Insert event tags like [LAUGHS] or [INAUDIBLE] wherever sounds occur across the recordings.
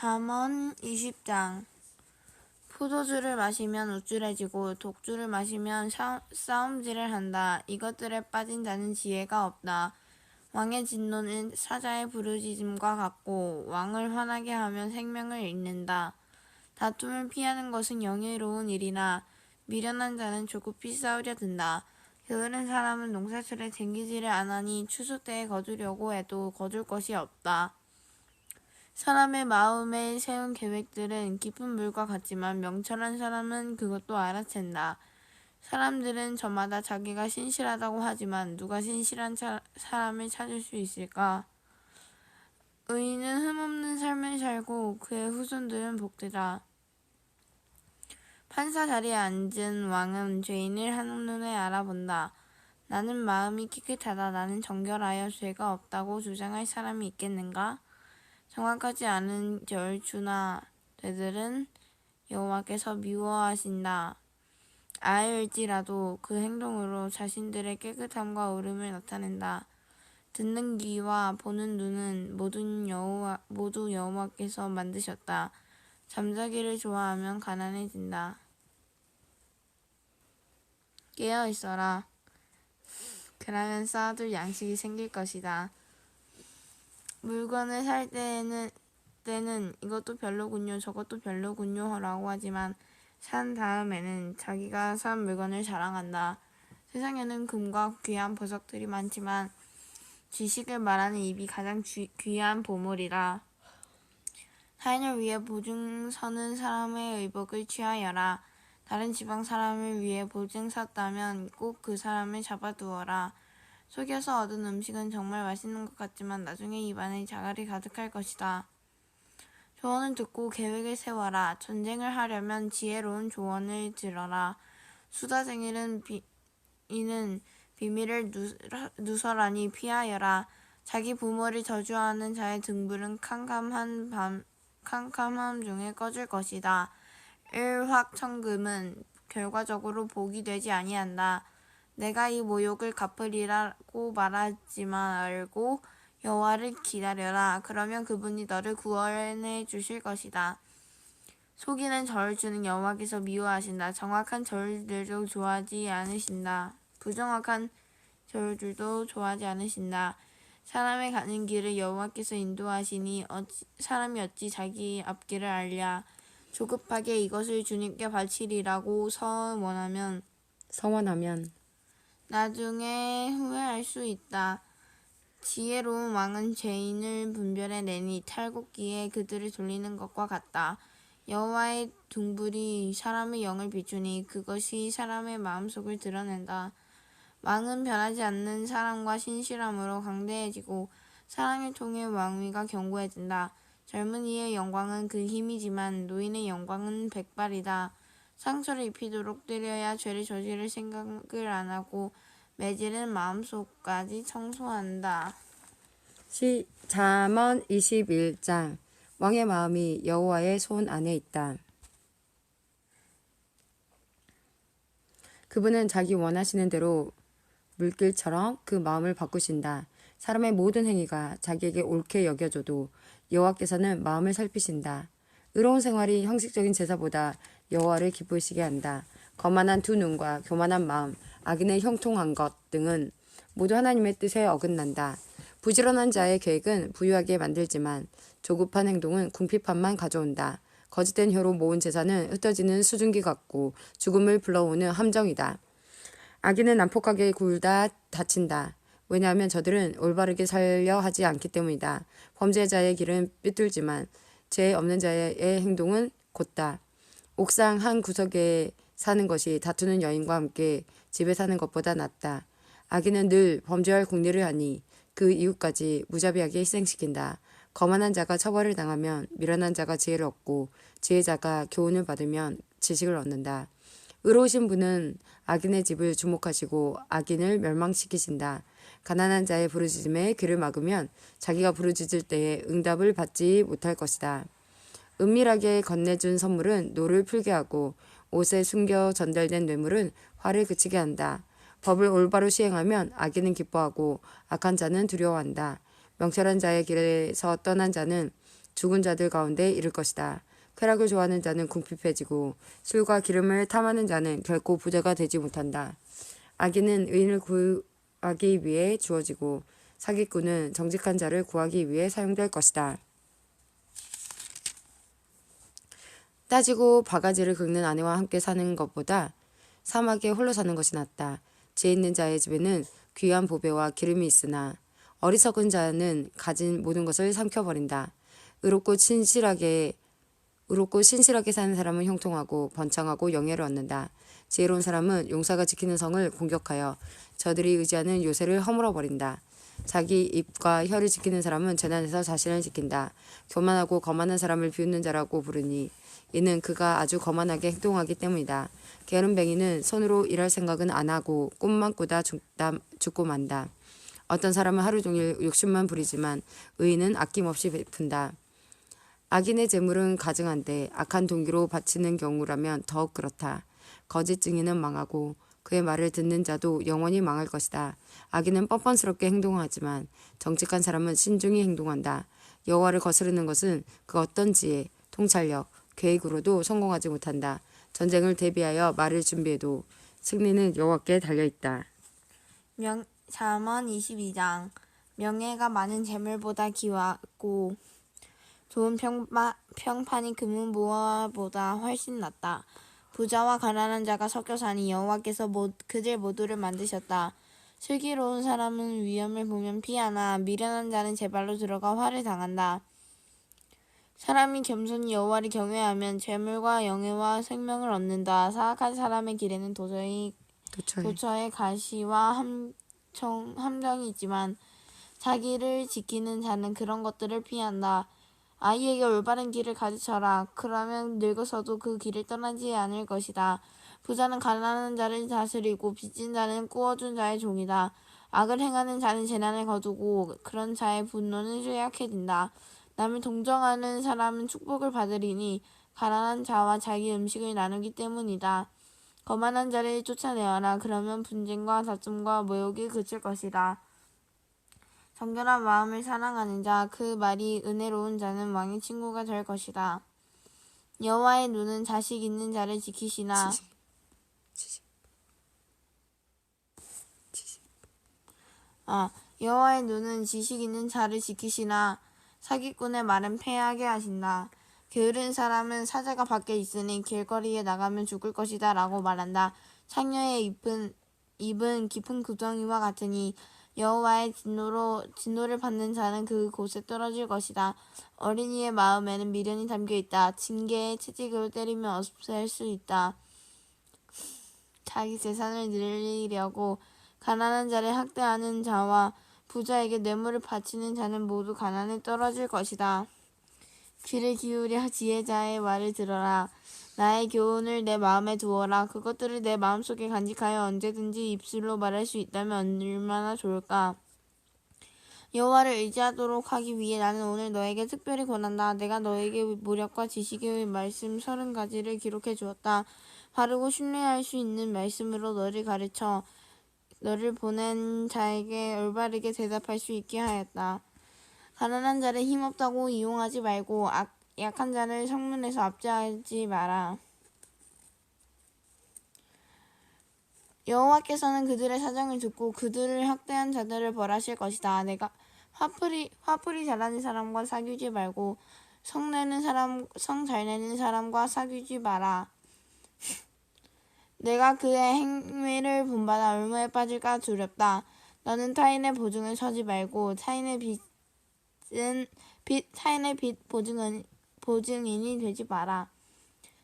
잠언 20장 포도주를 마시면 우쭐해지고 독주를 마시면 샤- 싸움질을 한다. 이것들에 빠진 자는 지혜가 없다. 왕의 진노는 사자의 부르짖음과 같고 왕을 화나게 하면 생명을 잃는다. 다툼을 피하는 것은 영예로운 일이나 미련한 자는 조급히 싸우려 든다. 게으른 사람은 농사철에 쟁기지를 안 하니 추수 때에 거두려고 해도 거둘 것이 없다. 사람의 마음에 세운 계획들은 깊은 물과 같지만 명철한 사람은 그것도 알아챈다. 사람들은 저마다 자기가 신실하다고 하지만 누가 신실한 차- 사람을 찾을 수 있을까? 의인은 흠없는 삶을 살고 그의 후손들은 복되다. 판사 자리에 앉은 왕은 죄인을 한눈에 알아본다. 나는 마음이 깨끗하다. 나는 정결하여 죄가 없다고 주장할 사람이 있겠는가? 정확하지 않은 절주나 되들은 여호와께서 미워하신다. 아일지라도 그 행동으로 자신들의 깨끗함과 오름을 나타낸다. 듣는 귀와 보는 눈은 모든 여호와 모두 여호와께서 만드셨다. 잠자기를 좋아하면 가난해진다. 깨어 있어라. 그러면 쌓아둘 양식이 생길 것이다. 물건을 살 때는 때는 이것도 별로군요, 저것도 별로군요 라고 하지만 산 다음에는 자기가 산 물건을 자랑한다. 세상에는 금과 귀한 보석들이 많지만 지식을 말하는 입이 가장 귀, 귀한 보물이라. 타인을 위해 보증 서는 사람의 의복을 취하여라. 다른 지방 사람을 위해 보증 섰다면 꼭 그 사람을 잡아두어라. 속여서 얻은 음식은 정말 맛있는 것 같지만 나중에 입안에 자갈이 가득할 것이다. 조언을 듣고 계획을 세워라. 전쟁을 하려면 지혜로운 조언을 들어라. 수다쟁이는 비, 이는 비밀을 누- 누설하니 피하여라. 자기 부모를 저주하는 자의 등불은 캄캄한 밤, 캄캄함 중에 꺼질 것이다. 일확천금은 결과적으로 복이 되지 아니한다. 내가 이 모욕을 갚으리라고 말하지 말고 여호와를 기다려라. 그러면 그분이 너를 구원해 주실 것이다. 속이는 절을 주는 여호와께서 미워하신다. 정확한 절들도 좋아하지 않으신다. 부정확한 절들도 좋아하지 않으신다. 사람의 가는 길을 여호와께서 인도하시니 어찌, 사람이 어찌 자기 앞길을 알랴. 조급하게 이것을 주님께 바치리라고 서원하면 서원하면 나중에 후회할 수 있다. 지혜로운 왕은 죄인을 분별해 내니 탈곡기에 그들을 돌리는 것과 같다. 여호와의 등불이 사람의 영을 비추니 그것이 사람의 마음속을 드러낸다. 왕은 변하지 않는 사랑과 신실함으로 강대해지고 사랑을 통해 왕위가 견고해진다. 젊은이의 영광은 그 힘이지만 노인의 영광은 백발이다. 상처를 입히도록 때려야 죄를 저지를 생각을 안 하고 매질은 마음속까지 청소한다. 시 잠언 21장 왕의 마음이 여호와의 손 안에 있다. 그분은 자기 원하시는 대로 물길처럼 그 마음을 바꾸신다. 사람의 모든 행위가 자기에게 옳게 여겨져도 여호와께서는 마음을 살피신다. 의로운 생활이 형식적인 제사보다 여호와를 기쁘시게 한다. 거만한 두 눈과 교만한 마음, 악인의 형통한 것 등은 모두 하나님의 뜻에 어긋난다. 부지런한 자의 계획은 부유하게 만들지만 조급한 행동은 궁핍함만 가져온다. 거짓된 혀로 모은 재산은 흩어지는 수증기 같고 죽음을 불러오는 함정이다. 악인은 난폭하게 굴다 다친다. 왜냐하면 저들은 올바르게 살려 하지 않기 때문이다. 범죄자의 길은 삐뚤지만 죄 없는 자의 행동은 곧다. 옥상 한 구석에 사는 것이 다투는 여인과 함께 집에 사는 것보다 낫다. 악인은 늘 범죄할 궁리를 하니 그 이웃까지 무자비하게 희생시킨다. 거만한 자가 처벌을 당하면 미련한 자가 지혜를 얻고 지혜자가 교훈을 받으면 지식을 얻는다. 의로우신 분은 악인의 집을 주목하시고 악인을 멸망시키신다. 가난한 자의 부르짖음에 귀를 막으면 자기가 부르짖을 때에 응답을 받지 못할 것이다. 은밀하게 건네준 선물은 노를 풀게 하고 옷에 숨겨 전달된 뇌물은 화를 그치게 한다. 법을 올바로 시행하면 악인은 기뻐하고 악한 자는 두려워한다. 명철한 자의 길에서 떠난 자는 죽은 자들 가운데 이를 것이다. 쾌락을 좋아하는 자는 궁핍해지고 술과 기름을 탐하는 자는 결코 부자가 되지 못한다. 악인은 의인을 구하기 위해 주어지고 사기꾼은 정직한 자를 구하기 위해 사용될 것이다. 따지고 바가지를 긁는 아내와 함께 사는 것보다 사막에 홀로 사는 것이 낫다. 지혜 있는 자의 집에는 귀한 보배와 기름이 있으나 어리석은 자는 가진 모든 것을 삼켜버린다. 의롭고 신실하게 의롭고 신실하게 사는 사람은 형통하고 번창하고 영예를 얻는다. 지혜로운 사람은 용사가 지키는 성을 공격하여 저들이 의지하는 요새를 허물어 버린다. 자기 입과 혀를 지키는 사람은 재난에서 자신을 지킨다. 교만하고 거만한 사람을 비웃는 자라고 부르니 이는 그가 아주 거만하게 행동하기 때문이다. 게으름뱅이는 손으로 일할 생각은 안 하고 꿈만 꾸다 죽다, 죽고 만다. 어떤 사람은 하루 종일 욕심만 부리지만 의인은 아낌없이 베푼다. 악인의 재물은 가증한데 악한 동기로 바치는 경우라면 더욱 그렇다. 거짓 증인은 망하고 그의 말을 듣는 자도 영원히 망할 것이다. 악인은 뻔뻔스럽게 행동하지만 정직한 사람은 신중히 행동한다. 여호와를 거스르는 것은 그 어떤 지혜, 통찰력, 계획으로도 성공하지 못한다. 전쟁을 대비하여 말을 준비해도 승리는 여호와께 달려 있다. 명, 잠언 22장 명예가 많은 재물보다 귀하고 좋은 평파, 평판이 금은보화보다 훨씬 낫다. 부자와 가난한 자가 섞여 사니 여호와께서 모, 그들 모두를 만드셨다. 슬기로운 사람은 위험을 보면 피하나 미련한 자는 제 발로 들어가 화를 당한다. 사람이 겸손히 여호와를 경외하면 재물과 영예와 생명을 얻는다. 사악한 사람의 길에는 도저히 도처에 도처에 가시와 함정, 함정이 있지만 자기를 지키는 자는 그런 것들을 피한다. 아이에게 올바른 길을 가르쳐라. 그러면 늙어서도 그 길을 떠나지 않을 것이다. 부자는 가난한 자를 다스리고 빚진 자는 꾸어준 자의 종이다. 악을 행하는 자는 재난을 거두고 그런 자의 분노는 쇠약해진다. 남을 동정하는 사람은 축복을 받으리니 가난한 자와 자기 음식을 나누기 때문이다. 거만한 자를 쫓아내어라. 그러면 분쟁과 다툼과 모욕이 그칠 것이다. 정결한 마음을 사랑하는 자, 그 말이 은혜로운 자는 왕의 친구가 될 것이다. 여호와의 눈은 자식 있는 자를 지키시나 지식. 지식. 지식. 아, 여호와의 눈은 지식 있는 자를 지키시나 사기꾼의 말은 패하게 하신다. 게으른 사람은 사자가 밖에 있으니 길거리에 나가면 죽을 것이다 라고 말한다. 창녀의 입은 입은 깊은 구덩이와 같으니 여호와의 진노로 진노를 받는 자는 그 곳에 떨어질 것이다. 어린이의 마음에는 미련이 담겨 있다. 징계의 채찍으로 때리면 없앨 수 있다. 자기 재산을 늘리려고 가난한 자를 학대하는 자와 부자에게 뇌물을 바치는 자는 모두 가난에 떨어질 것이다. 귀를 기울여 지혜자의 말을 들어라. 나의 교훈을 내 마음에 두어라. 그것들을 내 마음속에 간직하여 언제든지 입술로 말할 수 있다면 얼마나 좋을까. 여호와를 의지하도록 하기 위해 나는 오늘 너에게 특별히 권한다. 내가 너에게 무력과 지식의 말씀 서른 가지를 기록해 주었다. 바르고 신뢰할 수 있는 말씀으로 너를 가르쳐 너를 보낸 자에게 올바르게 대답할 수 있게 하였다. 가난한 자를 힘없다고 이용하지 말고 악, 약한 자를 성문에서 압제하지 마라. 여호와께서는 그들의 사정을 듣고 그들을 학대한 자들을 벌하실 것이다. 내가 화풀이 화풀이 잘하는 사람과 사귀지 말고 성 내는 사람 성 잘 내는 사람과 사귀지 마라. [LAUGHS] 내가 그의 행위를 본받아 얼마에 빠질까 두렵다. 너는 타인의 보증을 서지 말고 타인의 빚은 빚 타인의 빚 보증은 보증인이 되지 마라.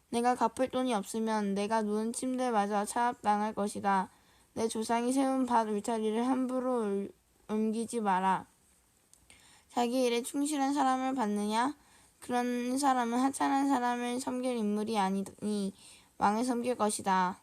내가 갚을 돈이 없으면 내가 누운 침대마저 차압당할 것이다. 내 조상이 세운 밭 울타리를 함부로 옮- 옮기지 마라. 자기 일에 충실한 사람을 받느냐? 그런 사람은 하찮은 사람을 섬길 인물이 아니니 왕을 섬길 것이다.